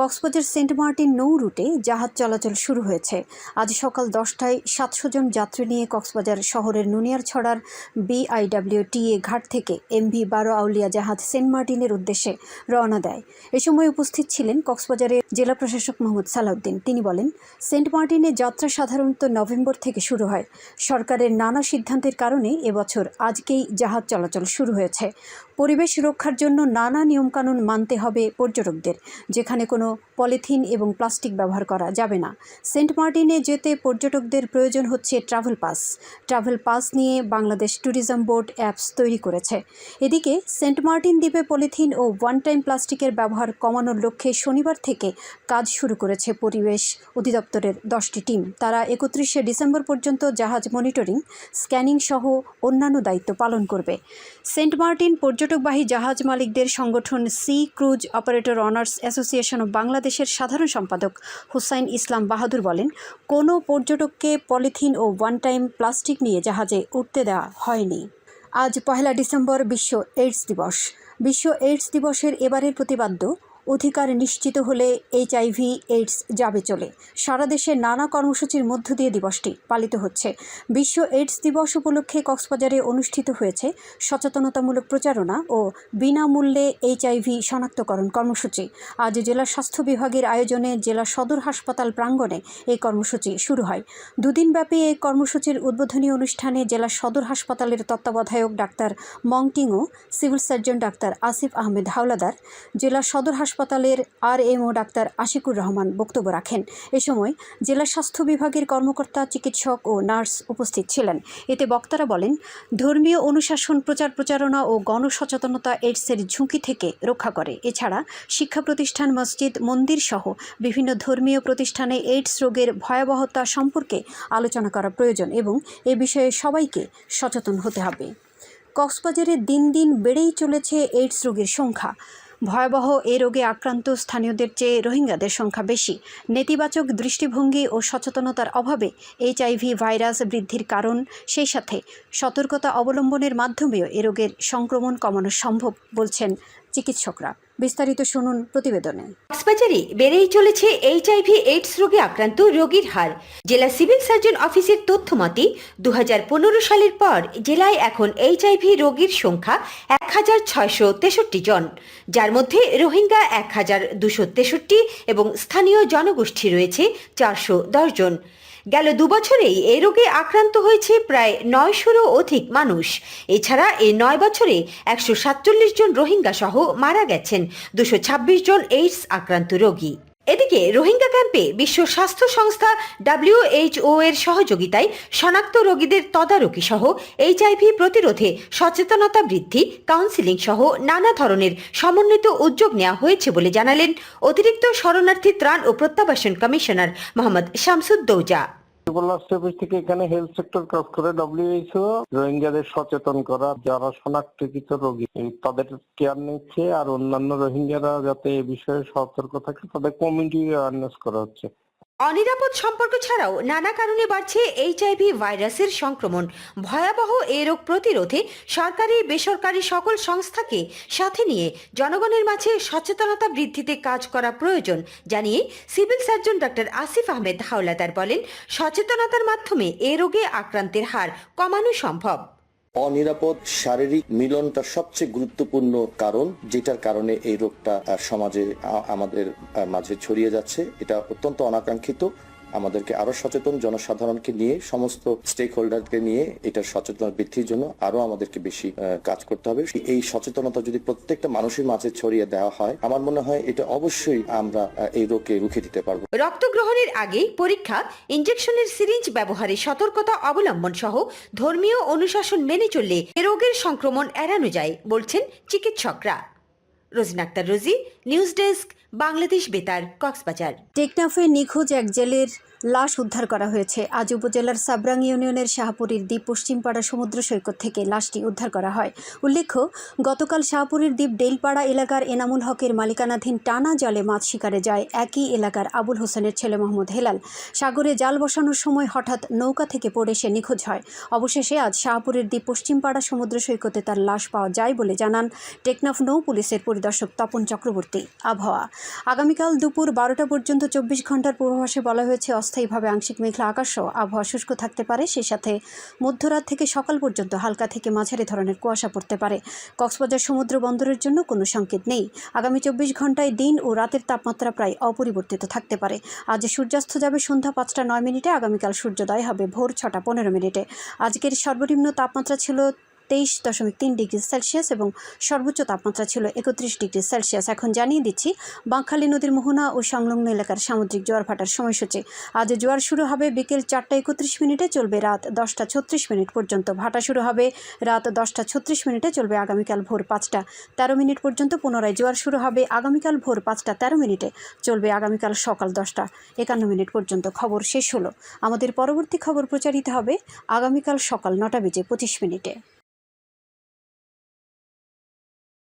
Cox's Bazar Saint Martin নৌ রুটে জাহাজ চলাচল শুরু হয়েছে। আজ সকাল দশটায় সাতশো জন যাত্রী নিয়ে কক্সবাজার শহরের নুনিয়ার নুনিয়ারছড়ার বিআইডব্লিউটিএ ঘাট থেকে এমভি বারো আউলিয়া জাহাজ সেন্ট মার্টিনের উদ্দেশ্যে রওনা দেয়। এ সময় উপস্থিত ছিলেন কক্সবাজারের জেলা প্রশাসক মোহাম্মদ সালাউদ্দিন। তিনি বলেন, সেন্ট মার্টিনে যাত্রা সাধারণত নভেম্বর থেকে শুরু হয়। সরকারের নানা সিদ্ধান্তের কারণে এবছর আজকেই জাহাজ চলাচল শুরু হয়েছে। পরিবেশ রক্ষার জন্য নানা নিয়মকানুন মানতে হবে পর্যটকদের। যেখানে কোনো পলিথিন এবং প্লাস্টিক ব্যবহার করা যাবে না। সেন্ট মার্টিনে যেতে পর্যটকদের প্রয়োজন হচ্ছে ট্রাভেল পাস। ট্রাভেল পাস নিয়ে বাংলাদেশ ট্যুরিজম বোর্ড অ্যাপস তৈরি করেছে। এদিকে সেন্ট মার্টিন দ্বীপে পলিথিন ও ওয়ান টাইম প্লাস্টিকের ব্যবহার কমানোর লক্ষ্যে শনিবার থেকে কাজ শুরু করেছে পরিবেশ অধিদপ্তরের দশটি টিম। তারা একত্রিশে ডিসেম্বর পর্যন্ত জাহাজ মনিটরিং, স্ক্যানিং সহ অন্যান্য দায়িত্ব পালন করবে। সেন্ট মার্টিন পর্যটকবাহী জাহাজ মালিকদের সংগঠন sea cruise operator owners association of বাংলাদেশের সাধারণ সম্পাদক হুসাইন ইসলাম বাহাদুর বলেন, কোনো পর্যটককে পলিথিন ও ওয়ান টাইম প্লাস্টিক নিয়ে জাহাজে উঠতে দেওয়া হয়নি। আজ পহেলা ডিসেম্বর বিশ্ব এইডস দিবস। বিশ্ব এইডস দিবসের এবারের প্রতিপাদ্য অধিকার নিশ্চিত হলে এইচআইভি, এইডস যাবে চলে। সারা দেশে নানা কর্মসূচির মধ্য দিয়ে দিবসটি পালিত হচ্ছে। বিশ্ব এইডস দিবস উপলক্ষে কক্সবাজারে অনুষ্ঠিত হয়েছে সচেতনতামূলক প্রচারণা ও বিনামূল্যে এইচআইভি শনাক্তকরণ কর্মসূচি। আজ জেলা স্বাস্থ্য বিভাগের আয়োজনে জেলা সদর হাসপাতাল প্রাঙ্গণে এই কর্মসূচি শুরু হয়। দুদিনব্যাপী এই কর্মসূচির উদ্বোধনী অনুষ্ঠানে জেলা সদর হাসপাতালের তত্ত্বাবধায়ক doctor মংটিংও, civil surgeon doctor Asif Ahmed Howlader, জেলা সদর হাসপাতালের R MO doctor Ashikur Rahman বক্তব্য রাখেন। এ সময় জেলা স্বাস্থ্য বিভাগের কর্মকর্তা, চিকিৎসক ও নার্স উপস্থিত ছিলেন। এতে বক্তারা বলেন, ধর্মীয় অনুশাসন, প্রচার প্রচারণা ও গণসচেতনতা এইডসের ঝুঁকি থেকে রক্ষা করে। এছাড়া শিক্ষা প্রতিষ্ঠান, মসজিদ, মন্দির সহ বিভিন্ন ধর্মীয় প্রতিষ্ঠানে এইডস রোগের ভয়াবহতা সম্পর্কে আলোচনা করা প্রয়োজন এবং এ বিষয়ে সবাইকে সচেতন হতে হবে। কক্সবাজারে দিন দিন বেড়েই চলেছে এইডস রোগীর সংখ্যা। ভয়াবহ এ রোগে আক্রান্ত স্থানীয়দের চেয়ে রোহিঙ্গাদের সংখ্যা বেশি। নেতিবাচক দৃষ্টিভঙ্গি ও সচেতনতার অভাবে এইচআইভি ভাইরাস বৃদ্ধির কারণ, সেই সাথে সতর্কতা অবলম্বনের মাধ্যমেও এ রোগের সংক্রমণ কমানো সম্ভব বলছেন চিকিৎসকরা। বিস্তারিত শুনুন প্রতিবেদনে। কক্সবাজারে বেড়েই চলেছে এইচআইভি এইডস রোগে আক্রান্ত রোগীর হার। জেলা সিভিল সার্জন অফিসের তথ্য মতে দু সালের পর জেলায় এখন এইচআইভি রোগীর সংখ্যা এক হাজার ছয়শো তেষট্টি জন। যার মধ্যে রোহিঙ্গা এক হাজার দুশো তেষট্টি এবং স্থানীয় জনগোষ্ঠী রয়েছে চারশো দশ জন। গেল দুবছরেই এ রোগে আক্রান্ত হয়েছে প্রায় নয়শোরও অধিক মানুষ। এছাড়া এই নয় বছরে একশো সাতচল্লিশ জন রোহিঙ্গা সহ মারা গেছেন। দুশো ছাব্বিশ জন এইডস আক্রান্ত রোগী। এদিকে রোহিঙ্গা ক্যাম্পে বিশ্ব স্বাস্থ্য সংস্থা ডাব্লিউএইচও এর সহযোগিতায় শনাক্ত রোগীদের তদারকি সহ এইচআইভি প্রতিরোধে সচেতনতা বৃদ্ধি কাউন্সিলিং সহ নানা ধরনের সমন্বিত উদ্যোগ নেওয়া হয়েছে বলে জানালেন অতিরিক্ত শরণার্থী ত্রাণ ও প্রত্যাবাসন কমিশনার মোহাম্মদ শামসুদ্দৌজা। থেকে এখানে হেলথ সেক্টর কাজ করে ডব্লিউএইচও রোহিঙ্গাদের সচেতন করা, যারা শনাক্তকৃত রোগী তাদের কেয়ার নিচ্ছে আর অন্যান্য রোহিঙ্গারা যাতে এ বিষয়ে সতর্ক থাকে, তাদের কমিউনিটি অ্যাওয়ারনেস করা হচ্ছে। অনিরাপদ সম্পর্ক ছাড়াও নানা কারণে বাড়ছে এইচআইভি ভাইরাসের সংক্রমণ। ভয়াবহ এই রোগ প্রতিরোধে সরকারি, বেসরকারি সকল সংস্থাকে সাথে নিয়ে জনগণের মাঝে সচেতনতা বৃদ্ধিতে কাজ করা প্রয়োজন, জানিয়ে civil surgeon doctor Asif Ahmed Howlader বলেন, সচেতনতার মাধ্যমে এ রোগে আক্রান্তের হার কমানো সম্ভব। অনিরাপদ শারীরিক মিলনটা সবচেয়ে গুরুত্বপূর্ণ কারণ, যেটার কারণে এই রোগটা সমাজে আমাদের মাঝে ছড়িয়ে যাচ্ছে। এটা অত্যন্ত অনাকাঙ্ক্ষিত। আমাদেরকে আরও সচেতন জনসাধারণকে নিয়ে, সমস্ত স্টেক হোল্ডারকে নিয়ে এটার সচেতন বৃদ্ধির জন্য আরও আমাদেরকে বেশি কাজ করতে হবে। এই সচেতনতা যদি প্রত্যেকটা মানুষের মাঝে ছড়িয়ে দেওয়া হয়, আমার মনে হয় এটা অবশ্যই আমরা এই রোগকে রুখে দিতে পারব। রক্ত গ্রহণের আগে পরীক্ষা, ইনজেকশনের সিরিঞ্জ ব্যবহারে সতর্কতা অবলম্বন সহ ধর্মীয় অনুশাসন মেনে চললে এ রোগের সংক্রমণ এড়ানো যায়, বলছেন চিকিৎসকরা। Rozin Akter Rosy, news desk Bangladesh Betar, Cox's Bazar. টেকনাফে নিখোঁজ এক জেলের লাশ উদ্ধার করা হয়েছে। আজ উপজেলার সাবরাং ইউনিয়নের শাহপুরীর দ্বীপ পশ্চিমপাড়া সমুদ্র সৈকত থেকে লাশটি উদ্ধার করা হয়। উল্লেখ্য, গতকাল শাহপুরীর দ্বীপ ডেলপাড়া এলাকার এনামুল হকের মালিকানাধীন টানা জলে মাছ শিকারে যায় একই এলাকার আবুল হোসেনের ছেলে মোহাম্মদ হেলাল। সাগরে জাল বসানোর সময় হঠাৎ নৌকা থেকে পড়ে সে নিখোঁজ হয়। অবশেষে আজ শাহপুরের দ্বীপ পশ্চিমপাড়া সমুদ্র সৈকতে তার লাশ পাওয়া যায় বলে জানান টেকনাফ নৌ পুলিশের পরিদর্শক তপন চক্রবর্তী। আবহাওয়া আগামীকাল দুপুর বারোটা পর্যন্ত চব্বিশ ঘণ্টার পূর্বাভাসে বলা হয়েছে, অস্থায়ীভাবে আংশিক মেঘলা আকাশও আবহাওয়া শুষ্ক থাকতে পারে। সেই সাথে মধ্যরাত থেকে সকাল পর্যন্ত হালকা থেকে মাঝারি ধরনের কুয়াশা পড়তে পারে। কক্সবাজার সমুদ্র বন্দরের জন্য কোনো সংকেত নেই। আগামী চব্বিশ ঘন্টায় দিন ও রাতের তাপমাত্রা প্রায় অপরিবর্তিত থাকতে পারে। আজ সূর্যাস্ত যাবে সন্ধ্যা পাঁচটা নয় মিনিটে, আগামীকাল সূর্যোদয় হবে ভোর ছটা পনেরো মিনিটে। আজকের সর্বনিম্ন তাপমাত্রা ছিল তেইশ দশমিক তিন ডিগ্রি সেলসিয়াস এবং সর্বোচ্চ তাপমাত্রা ছিল একত্রিশ ডিগ্রি সেলসিয়াস। এখন জানিয়ে দিচ্ছি, বাঁকখালী নদীর মোহনা ও সংলগ্ন এলাকার সামুদ্রিক জোয়ার ভাটার সময়সূচি। আজ জোয়ার শুরু হবে বিকেল চারটা একত্রিশ মিনিটে চলবে রাত দশটা ছত্রিশ মিনিট পর্যন্ত। ভাটা শুরু হবে রাত দশটা ছত্রিশ মিনিটে চলবে আগামীকাল ভোর পাঁচটা। তেরো মিনিট পর্যন্ত পুনরায় জোয়ার শুরু হবে আগামীকাল ভোর পাঁচটা তেরো মিনিটে। চলবে আগামীকাল সকাল দশটা। একান্ন মিনিট পর্যন্ত খবর শেষ হলো। আমাদের পরবর্তী খবর প্রচারিত হবে আগামীকাল সকাল নটা বেজে পঁচিশ মিনিটে।